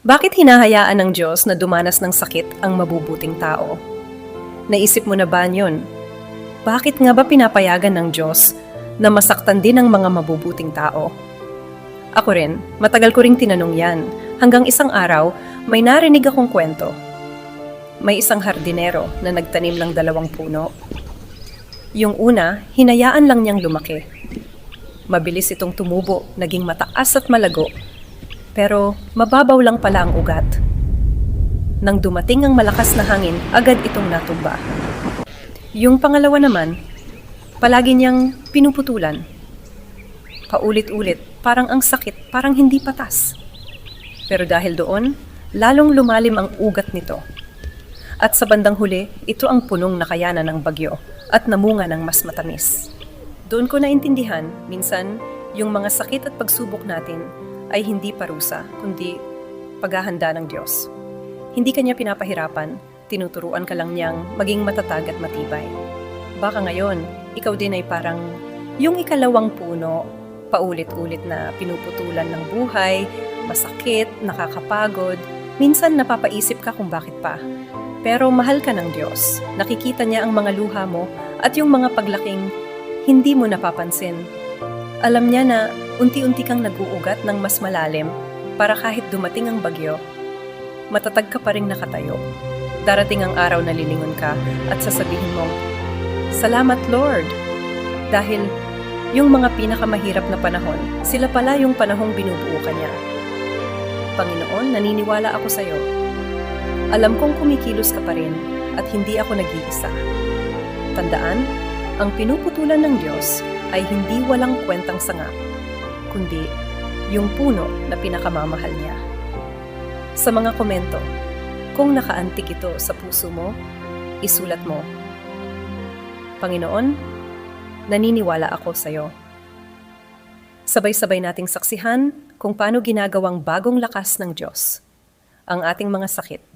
Bakit hinahayaan ng Diyos na dumanas ng sakit ang mabubuting tao? Naisip mo na ba yun? Bakit nga ba pinapayagan ng Diyos na masaktan din ang mga mabubuting tao? Ako rin, matagal ko ring tinanong yan. Hanggang isang araw, may narinig akong kwento. May isang hardinero na nagtanim ng dalawang puno. Yung una, hinayaan lang niyang lumaki. Mabilis itong tumubo, naging mataas at malago. Pero mababaw lang pala ang ugat. Nang dumating ang malakas na hangin, agad itong natumba. Yung pangalawa naman, palagi niyang pinuputulan. Paulit-ulit, parang ang sakit, parang hindi patas. Pero dahil doon, lalong lumalim ang ugat nito. At sa bandang huli, ito ang punong nakayanan ng bagyo at namunga ng mas matamis. Doon ko naintindihan, minsan, yung mga sakit at pagsubok natin ay hindi parusa, kundi paghahanda ng Diyos. Hindi kanya pinapahirapan, tinuturuan ka lang niyang maging matatag at matibay. Baka ngayon, ikaw din ay parang yung ikalawang puno, paulit-ulit na pinuputulan ng buhay, masakit, nakakapagod, minsan napapaisip ka kung bakit pa. Pero mahal ka ng Diyos, nakikita niya ang mga luha mo at yung mga paglaking hindi mo napapansin. Alam niya na unti-unti kang naguugat ng mas malalim para kahit dumating ang bagyo, matatag ka pa rin nakatayo. Darating ang araw na lilingon ka at sasabihin mong, Salamat Lord! Dahil yung mga pinakamahirap na panahon, sila pala yung panahong binubuo ka niya. Panginoon, naniniwala ako sa iyo. Alam kong kumikilos ka pa rin at hindi ako nag-iisa. Tandaan, ang pinuputulan ng Diyos ay hindi walang kwentang sanga, kundi yung puno na pinakamamahal niya. Sa mga komento, kung nakaantik ito sa puso mo, isulat mo. Panginoon, naniniwala ako sa iyo. Sabay-sabay nating saksihan kung paano ginagawang bagong lakas ng Diyos ang ating mga sakit